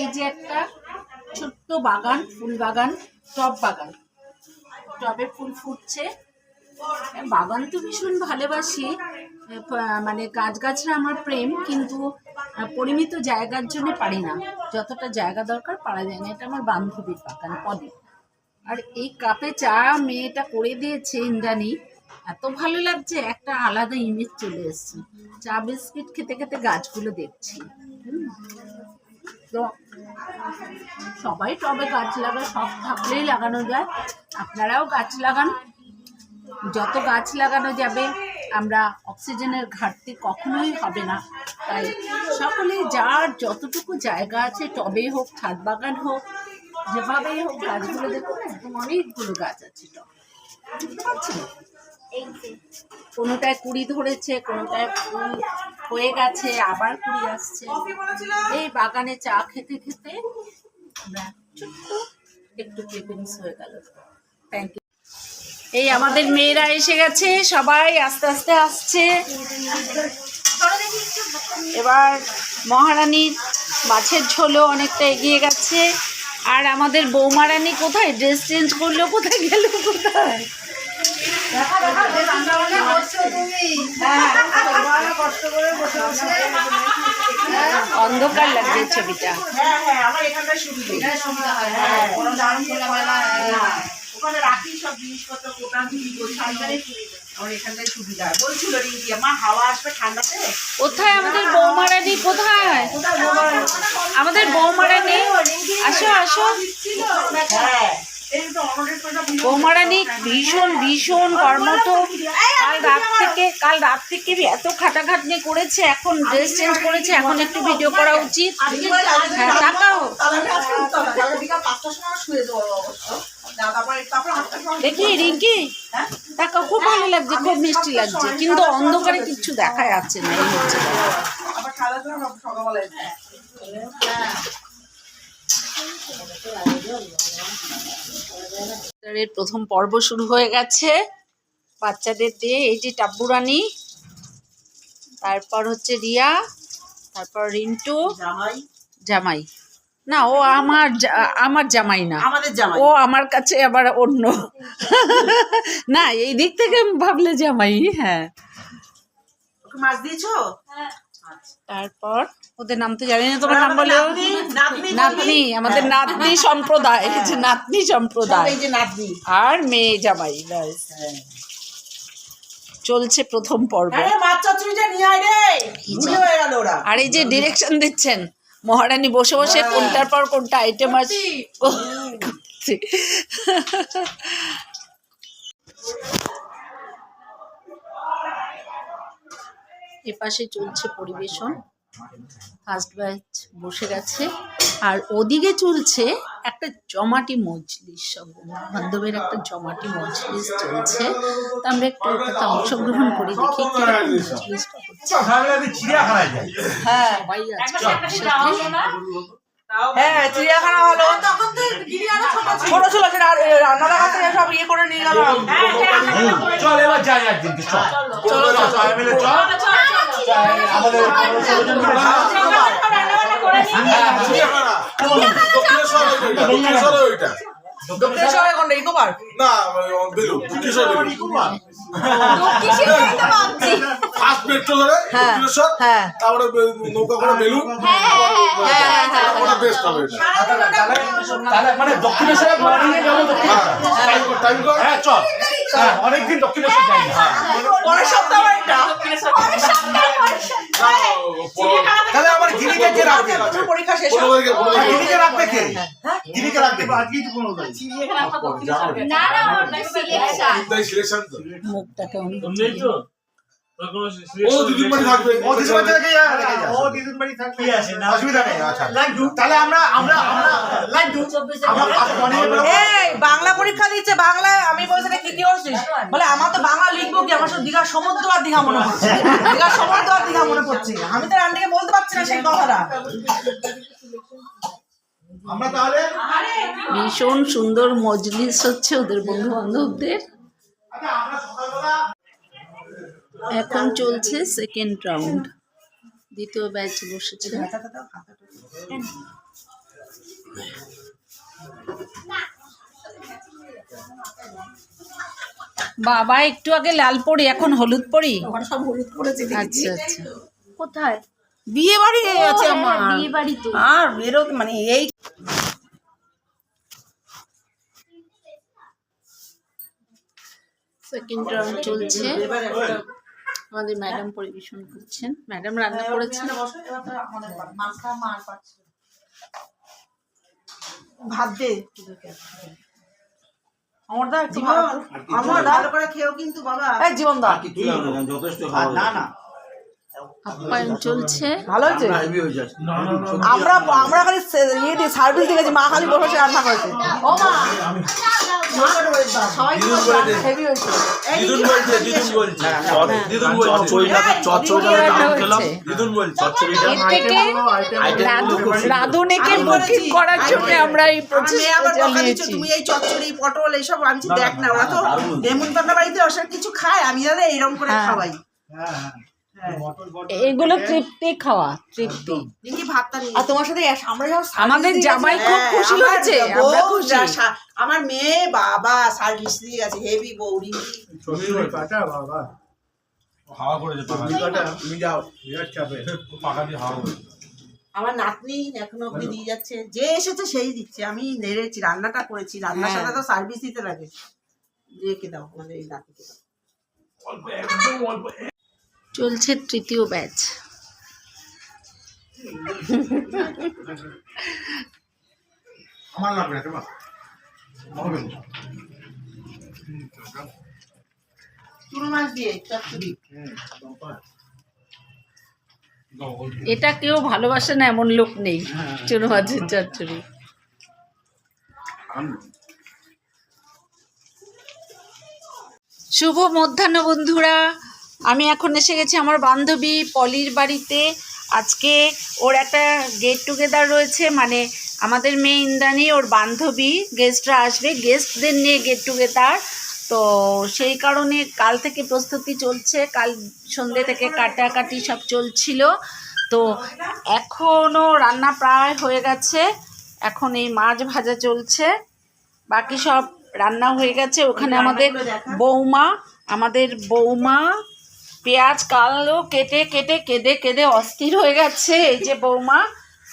এই যে একটা ছোট্ট বাগান, ফুল বাগান, টব বাগান। টবে ফুল ফুটছে। বাগান তো ভীষণ ভালোবাসি। মানে গাছগাছরা আমার প্রেম, কিন্তু পরিমিত জায়গার জন্য পারি না। যতটা জায়গা দরকার পারা যায় না। এটা আমার বান্ধবীর বাগান, পদে। আর এই কাপে চা মেয়েটা করে দিয়েছে ইন্দ্রাণী। এত ভালো লাগছে, একটা আলাদা ইমেজ চলে এসছে। চা বিস্কিট খেতে খেতে গাছগুলো দেখছি। তো সবাই টবে গাছ লাগায় সব থাকলেই লাগানো যায়। আপনারাও গাছ লাগান। যত গাছ লাগানো যাবে, আমরা অক্সিজেনের ঘাটতি কখনোই হবে না। তাই সকলে যার যতটুকু জায়গা আছে, টবে হোক, ছাদ বাগান হোক যেভাবেই হোক গাছগুলো দেখুন, একদম অনেকগুলো গাছ আছে টবে। বুঝতে কোনোটায় কুড়ি ধরেছে, কোনোটায় হয়ে গেছে, আবার কুড়ি আসছে। এই বাগানে চা খেতে খেতে একটু ক্লিপিংস হয়ে গেল। থ্যাংক ইউ এই আমাদের মেয়েরা এসে গেছে, সবাই আস্তে আস্তে আসছে। এবার মহারানীর মাছের ঝোলও অনেকটা এগিয়ে গেছে। আর আমাদের বৌমারানী কোথায়? ড্রেস চেঞ্জ করল, কোথায় গেল, কোথায়? অন্ধকার লাগছে ছবিটা হ্যাঁ হ্যাঁ সুবিধে হ্যাঁ কোনো দারুণ খোলামেলা না ওখানে রাখি সব জিনিসপত্র কোটা দিয়ে সুবিধা আমার বলছিল রিঙ্কি হাওয়া আসবে ঠান্ডাতে কোথায় আমাদের বৌমারানী কোথায় আমাদের বৌমারানী আসো আসো হ্যাঁ বৌমারানী ভীষণ ভীষণ কর্মঠ কাল রাত থেকে, কাল রাত থেকে এত খাটাখাটনি করেছে, এখন ড্রেস চেঞ্জ করেছে, এখন একটু ভিডিও করা উচিত। হ্যাঁ দেখি রিঙ্কি? তাকাও, খুব ভালো লাগছে, খুব মিষ্টি লাগছে, কিন্তু অন্ধকারে কিচ্ছু দেখা যাচ্ছে না ব্যাপার। এর প্রথম পর্ব শুরু হয়ে গেছে। বাচ্চাদের দিয়ে এই যে টাব্বুরানি তারপর হচ্ছে রিয়া তারপর রিন্টু জামাই। জামাই। না ও আমার আমার জামাই না। ও আমার কাছে আবার অন্য। না এই দিক থেকে ভাবলে জামাই হ্যাঁ। মাছ দিয়েছ? তারপর ওদের নাম তো জানি না তোমার নাম বলো। নাতনি, আমাদের নাতনি সম্প্রদায় এই যে নাতনি সম্প্রদায়। এই যে নাতনি। আর মেয়ে জামাই ব্যাস। চলছে প্রথম পর্ব। আরে হয়ে এই যে ডিরেকশন দিচ্ছেন মহারানী বসে বসে কোনটার পর কোনটা আইটেম আছে এপাশে চলছে পরিবেশন। ফার্স্ট ব্যাচ বসে গেছে। আর ওদিকে চলছে একটা জমাটি মজলিস। সব বান্ধবের একটা জমাটি মজলিস চলছে। তা আমরা একটু ওটাতে অংশগ্রহণ করি দেখি হ্যাঁ সবাই আজকে একসাথে। হ্যাঁ চিড়িয়াখানা হলো। ছোট ছিল। সেটা আর, এ, সব ইয়ে করে নিয়ে গেল। চল এবার যাই একদিনকে চল। চলো। চল চল আমাদের মিলে হ্যাঁ, হ্যাঁ। তারপরে নৌকা করে বেলুন বেস্ট হবে মানে দক্ষিণেশ্বরে টাইম কর হ্যাঁ চল অনেকদিন দক্ষিণেশ্বর যাই না পরের সপ্তাহ এটা? তাহলে আমার গিরিকে কে রাখবে পরীক্ষা শেষ গিরিকে রাখবে। কে? গিরিকে রাখবে আজকেই তো কোনো না না সিলেকশন। তো মুখটা কেমন বাংলা পরীক্ষা দিচ্ছে বাংলায় আমি বলছি কি কি করছিস বলে আমার তো বাংলা লিখব কি? আমার সব দীঘার সমুদ্র আর দীঘা মনে পড়ছে। দীঘার সমুদ্র আর দীঘা মনে পড়ছে। আমি তো আন্টিকে বলতে পারছি না সেই কথাটা। আমরা তাহলে ভীষণ সুন্দর মজলিস হচ্ছে ওদের বন্ধু বান্ধবদের আচ্ছা, আমরা সকালবেলা এখন চলছে সেকেন্ড রাউন্ড দ্বিতীয় ব্যাচ বসেছে। বাবা একটু আগে লাল পরি এখন হলুদ পরি? সব হলুদ পড়েছে আচ্ছা আচ্ছা। কোথায়? বিয়ে বাড়ি আছে আমার। বিয়ে বাড়িতে আর বেরো মানে এই সেকেন্ড রাউন্ড চলছে। আমাদের ম্যাডাম পরিবেশন করছেন। ম্যাডাম রান্না করেছেন? ভাত দে ভালো। আমার ভালো করে খেয়েও কিন্তু বাবা এই জীবন দা যথেষ্ট না না। আপ্যায়ন চলছে। ভালো হয়েছে? হয়ে আমরা আমরা খালি ইয়ে দিয়ে সার্ভিস মা খালি বসে রান্না করেছে। ও মা! করার জন্য আমরা এই তুমি এই চচ্চড়ি পটল এইসব আমি দেখ না ওরা তো নেমন্তন্ন বাড়িতে অসব কিছু খায় আমি দাদা এইরকম করে হ্যাঁ। খাওয়াই এগুলো তৃপ্তি খাওয়া তৃপ্তি। দেখি ভাতটা নিয়ে আর তোমার সাথে আমরা যখন আমাদের জামাই খুব হ্যাঁ, খুশি আমার হয়েছে, আমরা খুশি। আমার মেয়ে বাবা সার্ভিস দিয়ে গেছে হেভি বৌরি হাওয়া করেছে পাকা তুমি যাও পাকা দিয়ে হাওয়া করেছে আমার নাতনি এখনও অব্দি দিয়ে যাচ্ছে। যে এসেছে সেই দিচ্ছে। আমি নেড়েছি রান্নাটা করেছি। রান্নার হ্যাঁ। সাথে তো সার্ভিস দিতে লাগে। রেখে দাও? মানে এই নাতিকে দাও। চলছে তৃতীয় ব্যাচ। আমার লাগবে না হবে এটা কেউ ভালোবাসে না এমন লোক নেই চুনো মাছের চচ্চড়ি। শুভ মধ্যাহ্ন বন্ধুরা আমি এখন এসে গেছি আমার বান্ধবী পলির বাড়িতে। আজকে ওর একটা গেট টুগেদার রয়েছে মানে আমাদের মেয়ে ইন্দ্রাণী ওর বান্ধবী গেস্টরা আসবে গেস্টদের নিয়ে গেট টুগেদার তো সেই কারণে কাল থেকে প্রস্তুতি চলছে কাল সন্ধ্যে থেকে কাটাকাটি সব চলছিল। তো এখনও রান্না প্রায় হয়ে গেছে এখন এই মাছ ভাজা চলছে। বাকি সব রান্না হয়ে গেছে ওখানে আমাদের বৌমা আমাদের বৌমা পেঁয়াজ কালো, কেটে কেটে, কেঁদে কেঁদে অস্থির হয়ে গেছে। এই যে বৌমা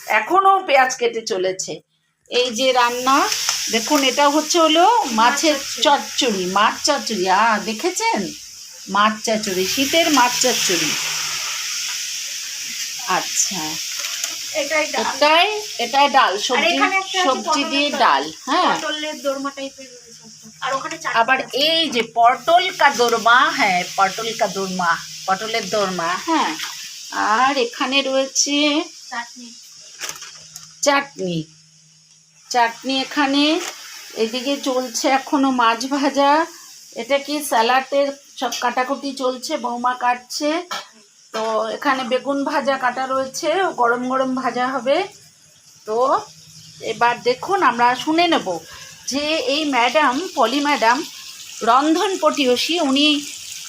এখনও পেঁয়াজ কেটে চলেছে। এই যে রান্না, দেখুন, এটা হচ্ছে হলো মাছের চচ্চড়ি, মাছ চচ্চড়ি। আ, দেখেছেন? মাছ চচ্চড়ি, শীতের মাছ চচ্চড়ি। আচ্ছা। এটাই ডাল। এটাই এটাই ডাল সবজি সবজি দিয়ে ডাল হ্যাঁ। পটলের দোরমা টাইপের আর ওখানে আবার এই যে পটল কা দোরমা হ্যাঁ পটল কা দোরমা পটলের দোরমা হ্যাঁ। আর এখানে রয়েছে চাটনি। চাটনি। চাটনি এখানে এদিকে চলছে এখনও মাছ ভাজা। এটা কি স্যালাডের সব কাটাকুটি চলছে বৌমা কাটছে। তো এখানে বেগুন ভাজা কাটা রয়েছে গরম গরম ভাজা হবে। তো এবার দেখুন আমরা শুনে নেব যে এই ম্যাডাম পলি ম্যাডাম রন্ধন পটিয়সী উনি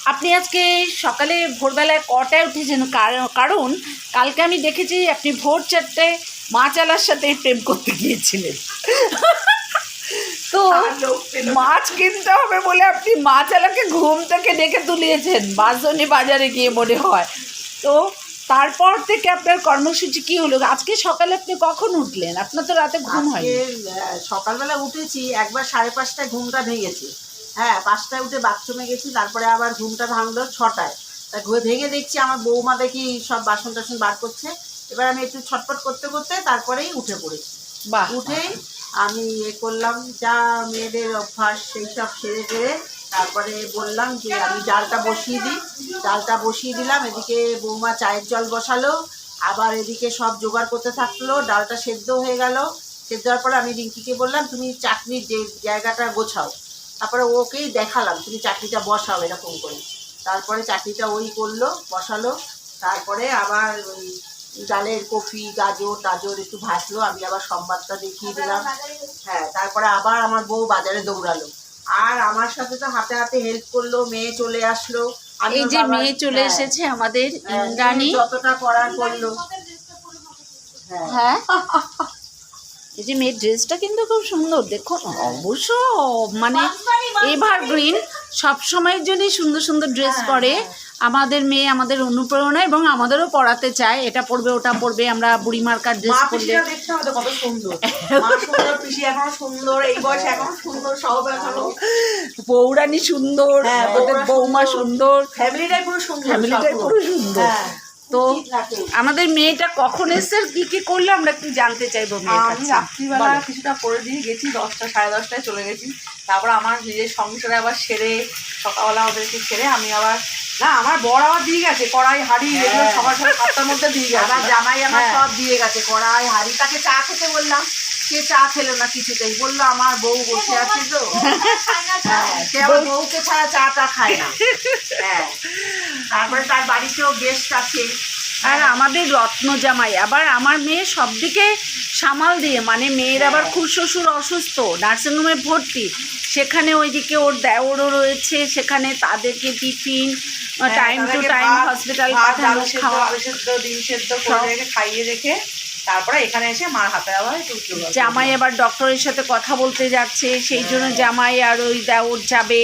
আপনি আজকে সকালে ভোরবেলায় কটায় উঠেছেন? কার- কারণ কালকে আমি দেখেছি আপনি ভোর চারটে মাছ আলার সাথে প্রেম করতে গিয়েছিলেন। তো মাছ কিনতে হবে বলে আপনি মাছ আলাকে ঘুম থেকে ডেকে তুলিয়েছেন। বাসনি বাজারে গিয়ে মনে হয়। তো তারপর থেকে আপনার কর্মসূচি কি হলো? আজকে সকালে আপনি কখন উঠলেন? আপনার তো রাতে ঘুম হয় সকালবেলা উঠেছি একবার সাড়ে পাঁচটায় ঘুমটা ভেঙেছে। হ্যাঁ পাঁচটায় উঠে বাথরুমে গেছি তারপরে আবার ঘুমটা ভাঙলো ছটায়। তা ঘুরে ভেঙে দেখছি আমার বৌমা দেখি সব বাসন টাসন বার করছে। এবার আমি একটু ছটপট করতে করতে তারপরেই উঠে পড়েছি। উঠেই আমি এ করলাম যা মেয়েদের অভ্যাস সেই সব সেরে টেরে তারপরে বললাম যে আমি ডালটা বসিয়ে দিই। ডালটা বসিয়ে দিলাম, এদিকে বৌমা চায়ের জল বসালো, আবার এদিকে সব জোগাড় করতে থাকল, ডালটা সেদ্ধ হয়ে গেল। সেদ্ধ হওয়ার পরে আমি রিঙ্কিকে বললাম, তুমি চাটনির যে জায়গাটা গোছাও, তারপরে ওকেই দেখালাম, তুমি চাটনিটা বসাও এরকম করে। তারপরে চাটনিটা ওই করল, বসালো। তারপরে আবার ওই ডালের কফি, গাজর, টাজর একটু ভাজলো, আমি আবার সম্বাদটা দেখিয়ে দিলাম। হ্যাঁ তারপরে আবার আমার বউ বাজারে দৌড়ালো। আর আমার সাথে তো হাতে হাতে হেল্প করল মেয়ে চলে আসলো। এই যে মেয়ে চলে হ্যাঁ, এসেছে আমাদের হ্যাঁ, ইন্দ্রাণী। যতটা করার করল। হ্যাঁ। হ্যাঁ। এই যে মেয়ের ড্রেসটা কিন্তু খুব সুন্দর। দেখো অবশ্য মানে এভার গ্রিন সব সময়ের জন্যই সুন্দর সুন্দর ড্রেস পরে। আমাদের মেয়ে আমাদের অনুপ্রেরণা এবং আমাদেরও পড়াতে চায়। এটা পড়বে ওটা পড়বে আমরা বুড়িমার্কার ড্রেস মা পরলে। দেখতে হবে কত সুন্দর। এখনও সুন্দর এই বয়সে এখনও সুন্দর সব এখনও। বৌরানি সুন্দর হ্যাঁ, বৌমা সুন্দর। ফ্যামিলিটাই পুরো সুন্দর ফ্যামিলিটাই পুরো সুন্দর। হ্যাঁ। তো আমাদের মেয়েটা কখন এসছে কি কি করল আমরা একটু জানতে চাইব আমি রাত্রিবেলা কিছুটা করে দিয়ে গেছি দশটা সাড়ে দশটায় চলে গেছি। তারপর আমার নিজের সংসারে আবার সেরে সকালবেলা ওদেরকে সেরে আমি আবার না আমার বড় আবার দিয়ে গেছে কড়াই হাড়ি এগুলো সবার সবার সাতটার মধ্যে দিয়ে গেছে। আমার জামাই আমার হ্যাঁ। সব দিয়ে গেছে কড়াই হাড়ি তাকে চা খেতে বললাম। সে চা খেলো না কিছুতেই বলল আমার বউ বসে আছে তো। হ্যাঁ, সে আমার বউকে ছাড়া চা টা খায় না। হ্যাঁ তারপরে তার বাড়িতেও গেস্ট আছে। আর আমাদের রত্ন জামাই আবার আমার মেয়ে সব দিকে সামাল দিয়ে মানে মেয়ের আবার খুব শ্বশুর অসুস্থ নার্সিংহোমে ভর্তি সেখানে ওইদিকে ওর দেওরও রয়েছে সেখানে তাদেরকে tiffin time to time hospital পাঠানো সেদ্ধ, খাওয়া ডিম খাইয়ে রেখে তারপরে এখানে এসে মার হাতে দেওয়া হয় উঠতে বসে। জামাই আবার ডক্টরের সাথে কথা বলতে যাচ্ছে, সেই জন্য জামাই আর ওই দেওর যাবে।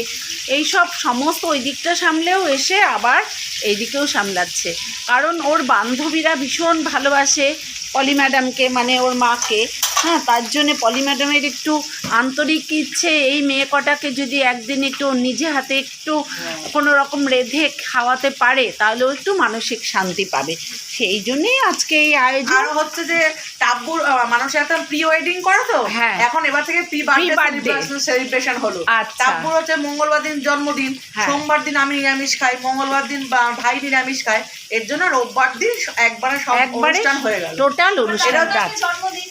এই সব সমস্ত ওই দিকটা সামলেও এসে আবার এই দিকেও সামলাচ্ছে। কারণ ওর বান্ধবীরা ভীষণ ভালোবাসে পলি ম্যাডামকে মানে ওর মাকে। হ্যাঁ তার জন্যে পলি ম্যাডামের একটু আন্তরিক ইচ্ছে এই মেয়ে কটাকে যদি একদিন একটু নিজে হাতে একটু কোনো রকম রেধে খাওয়াতে পারে তাহলে একটু মানসিক শান্তি পাবে। সেই জন্যেই আজকে এই আয়োজন। আর হচ্ছে যে টাব্বুর আহ, মানুষের একটা প্রি ওয়েডিং করে তো? হ্যাঁ। এখন এবার থেকে প্রি বার্থডে সেলিব্রেশন হলো। আচ্ছা। টাব্বুর হচ্ছে মঙ্গলবার দিন জন্মদিন। হ্যাঁ। সোমবার দিন আমি নিরামিষ খাই মঙ্গলবার দিন বা- ভাই নিরামিষ খায়। এর জন্য রোববার দিন একবারে সব অনুষ্ঠান হয়ে গেল। টোটাল অনুষ্ঠানটা আছে। জন্মদিন।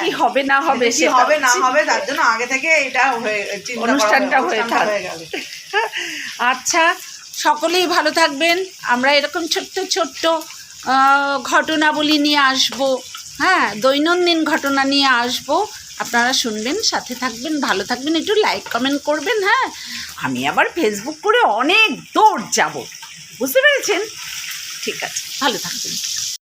কি হবে না হবে কি হবে না হবে তার জন্য আগে থেকে এটা হয়ে চিন্তা করা অনুষ্ঠানটা হয়ে। গেল। আচ্ছা সকলেই ভালো থাকবেন। আমরা এরকম ছোট্ট ছোট্ট ঘটনাবলী নিয়ে আসব। হ্যাঁ দৈনন্দিন ঘটনা নিয়ে আসব। আপনারা শুনবেন সাথে থাকবেন ভালো থাকবেন একটু লাইক কমেন্ট করবেন হ্যাঁ। আমি আবার ফেসবুক করে অনেক দৌড় যাব। বুঝতে পেরেছেন? ঠিক আছে ভালো থাকবেন।